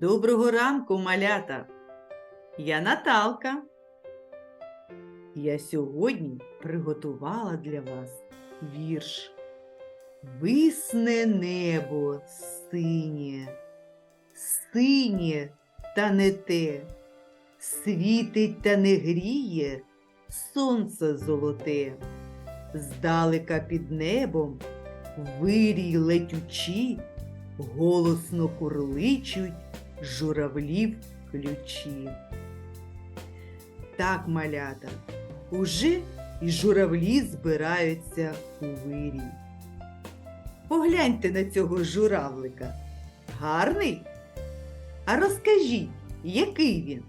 Доброго ранку, малята! Я Наталка. Я сьогодні приготувала для вас вірш. Висне небо синє, синє та не те, світить та не гріє сонце золоте. Здалека під небом вирій летючі, голосно курличуть журавлів ключі. Так, малята, уже і журавлі збираються у вирій. Погляньте на цього журавлика. Гарний? А розкажіть, який він?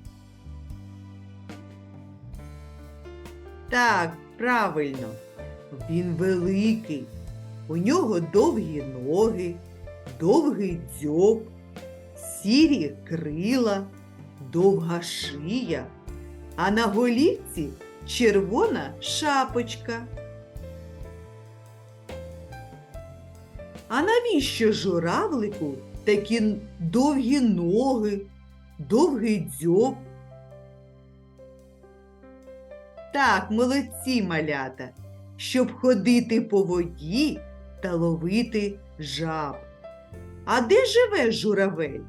Так, правильно, він великий. У нього довгі ноги, довгий дзьоб, сірі крила, довга шия, а на голівці червона шапочка. А навіщо журавлику такі довгі ноги, довгий дзьоб? Так, молодці малята, щоб ходити по воді та ловити жаб. А де живе журавель?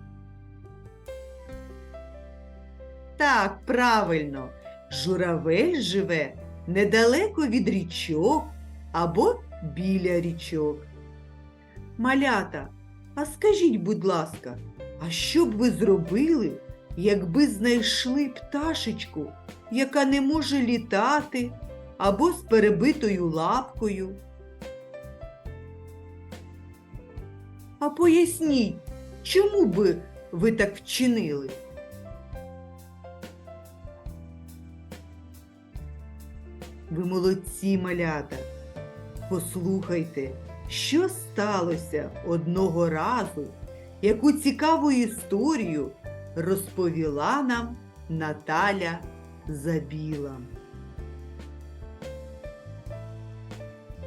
Так, правильно, журавель живе недалеко від річок або біля річок. Малята, а скажіть, будь ласка, а що б ви зробили, якби знайшли пташечку, яка не може літати або з перебитою лапкою? А поясніть, чому би ви так вчинили? Ви молодці, малята. Послухайте, що сталося одного разу, яку цікаву історію розповіла нам Наталя Забіла.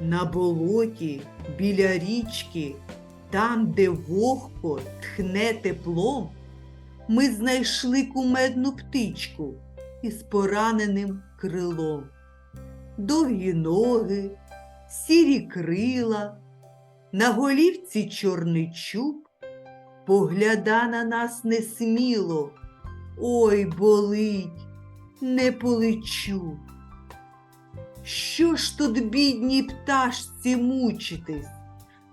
На болоті біля річки, там, де вогко тхне теплом, ми знайшли кумедну птичку із пораненим крилом. Довгі ноги, сірі крила, на голівці чорний чуб, погляда на нас несміло, ой, болить, не полечу. Що ж тут, бідній пташці, мучитись?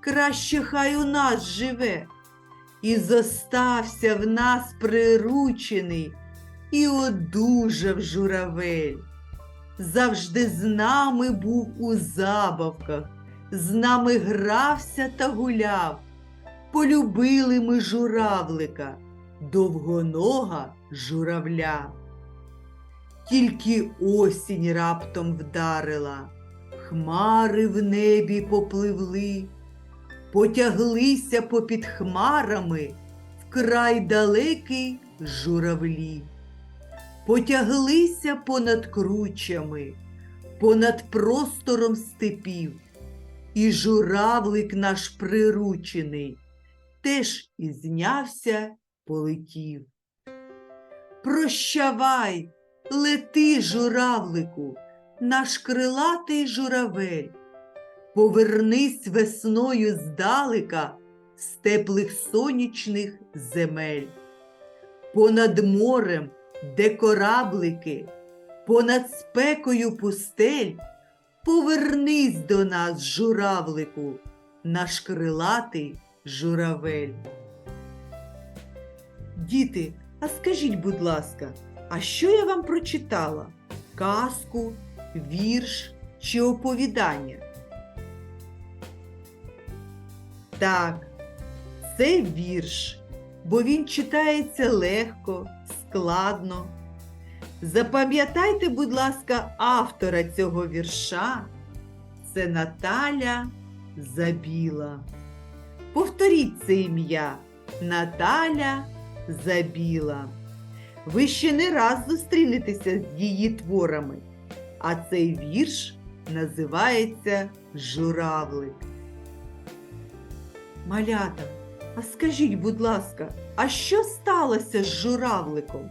Краще хай у нас живе. І зостався в нас приручений, і одужав журавель. Завжди з нами був у забавках, з нами грався та гуляв. Полюбили ми журавлика, довгонога журавля. Тільки осінь раптом вдарила, хмари в небі попливли, потяглися попід хмарами вкрай далекий журавлі. Потяглися понад кручами, понад простором степів, і журавлик наш приручений теж і знявся, полетів. Прощавай, лети, журавлику, наш крилатий журавель. Повернись весною здалека з теплих сонячних земель. Понад морем, де кораблики, понад спекою пустель, повернись до нас, журавлику, наш крилатий журавель. Діти, а скажіть, будь ласка, а що я вам прочитала? Казку, вірш чи оповідання? Так, це вірш, бо він читається легко, складно. Запам'ятайте, будь ласка, автора цього вірша. Це Наталя Забіла. Повторіть це ім'я Наталя Забіла. Ви ще не раз зустрінетеся з її творами, а цей вірш називається Журавлик. Малята, А скажіть, будь ласка, а що сталося з журавликом?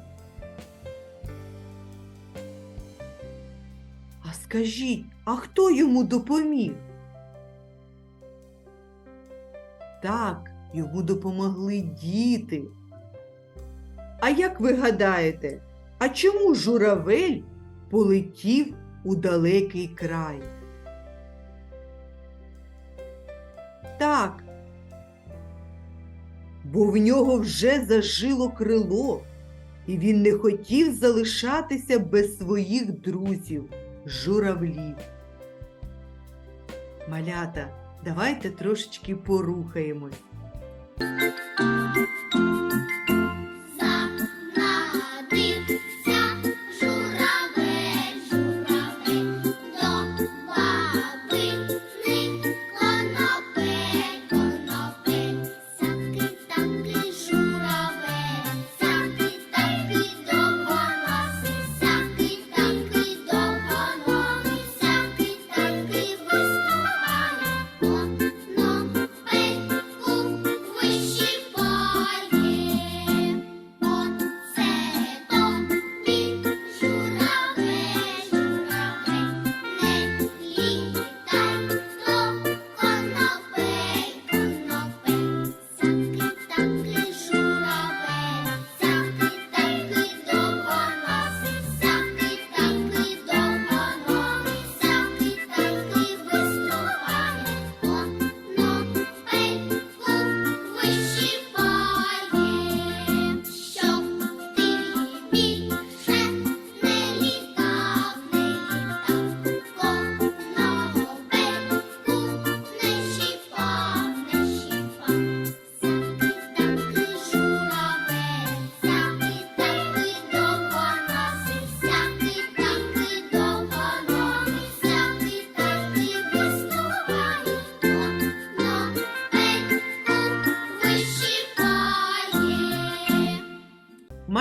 А скажіть, а хто йому допоміг? Так, йому допомогли діти. А як ви гадаєте, а чому журавель полетів у далекий край? Так, бо в нього вже зажило крило, і він не хотів залишатися без своїх друзів, журавлів. Малята, давайте трошечки порухаємось.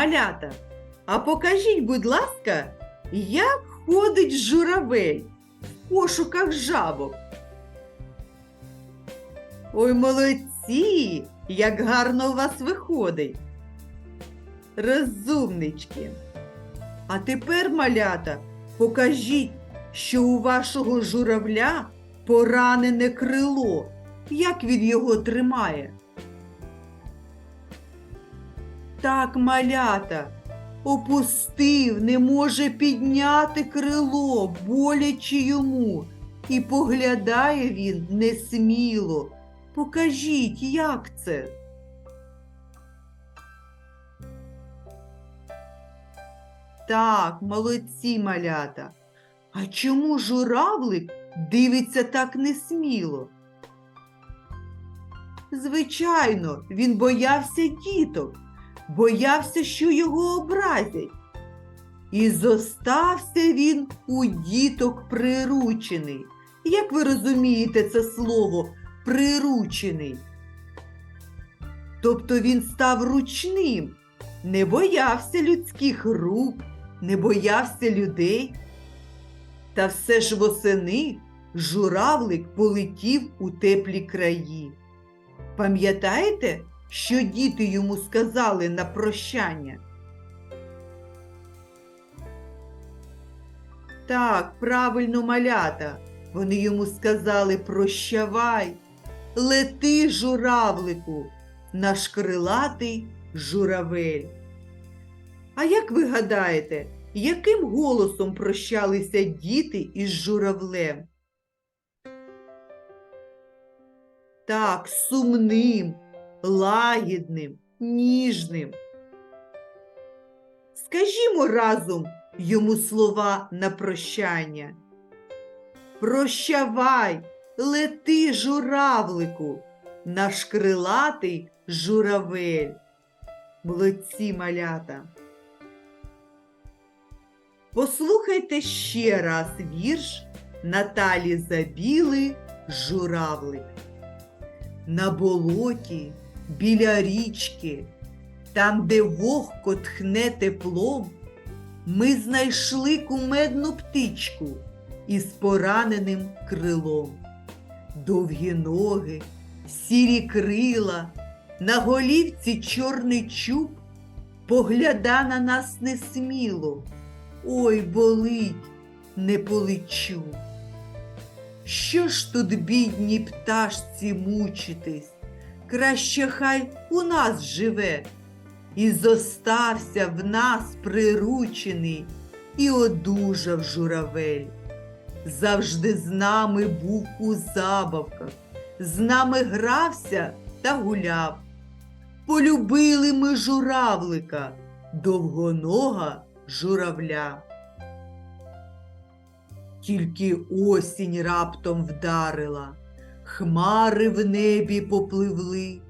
Малята, а покажіть, будь ласка, як ходить журавель в пошуках жабок. Ой, молодці! Як гарно у вас виходить. Розумнички. А тепер, малята, покажіть, що у вашого журавля поранене крило. Як він його тримає? Так, малята, опустив, не може підняти крило, боляче йому, і поглядає він несміло. Покажіть, як це? Так, молодці малята. А чому журавлик дивиться так несміло? Звичайно, він боявся діток, боявся, що його образять. І зостався він у діток приручений. Як ви розумієте це слово приручений? Тобто він став ручним, не боявся людських рук, не боявся людей. Та все ж восени журавлик полетів у теплі краї. Пам'ятаєте, що діти йому сказали на прощання? Так, правильно малята. Вони йому сказали прощавай, лети, журавлику, наш крилатий журавель. А як ви гадаєте, яким голосом прощалися діти із журавлем? Так, сумним, лагідним, ніжним. Скажімо разом йому слова на прощання. Прощавай, лети, журавлику, наш крилатий журавель. Молодці малята. Послухайте ще раз вірш Наталі Забіли Журавлик. На болоті біля річки, там, де вогко тхне теплом, ми знайшли кумедну птичку із пораненим крилом. Довгі ноги, сірі крила, На голівці чорний чуб погляда на нас несміло. Ой, болить, не полечу. Що ж тут, бідній пташці, мучитись? Краще хай у нас живе, і зостався в нас приручений, і одужав журавель. Завжди з нами був у забавках, з нами грався та гуляв. Полюбили ми журавлика, довгонога журавля. Тільки осінь раптом вдарила, хмари в небі попливли,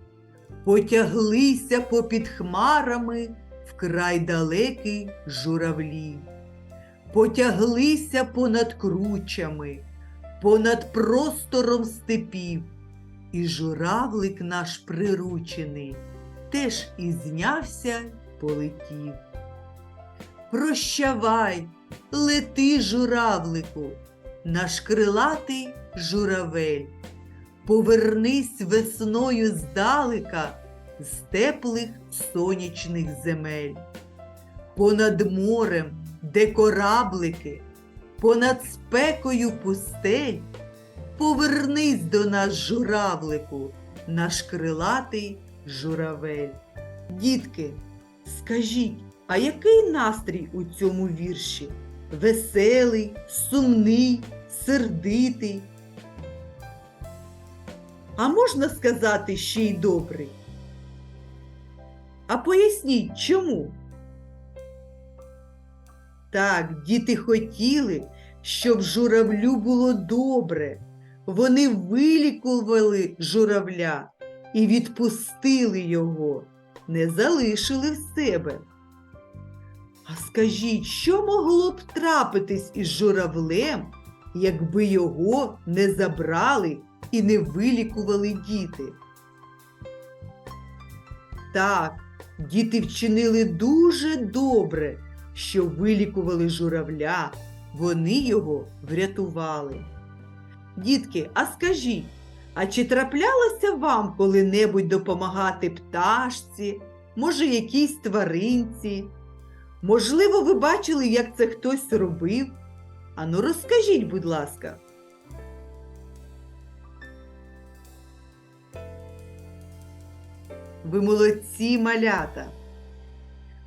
потяглися попід хмарами вкрай далекий журавлі, потяглися понад кручами, понад простором степів, і журавлик наш приручений теж і знявся, полетів. Прощавай, лети, журавлику, наш крилатий журавель. Повернись весною здалека з теплих сонячних земель. Понад морем, де кораблики, понад спекою пустель. Повернись до нас, журавлику, наш крилатий журавель. Дітки, скажіть, а який настрій у цьому вірші? Веселий, сумний, сердитий? А можна сказати ще й добрий? А поясніть, чому? Так, діти хотіли, щоб журавлю було добре. Вони вилікували журавля і відпустили його, не залишили в себе. А скажіть, що могло б трапитись із журавлем, якби його не забрали і не вилікували діти? Так, діти вчинили дуже добре, що вилікували журавля, вони його врятували. Дітки, а скажіть, а чи траплялося вам коли-небудь допомагати пташці, може, якійсь тваринці? Можливо, ви бачили, як це хтось робив? Ану, розкажіть, будь ласка. Ви молодці малята.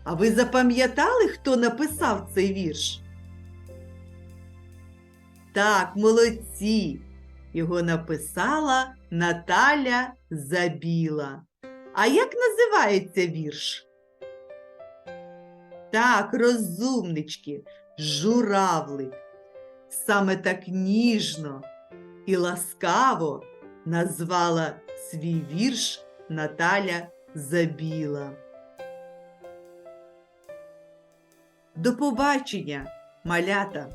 А ви запам'ятали, хто написав цей вірш? Так, молодці. Його написала Наталя Забіла. А як називається вірш? Так, розумнички, журавлик. Саме так ніжно і ласкаво назвала свій вірш Наталя Забіла. До побачення, малята!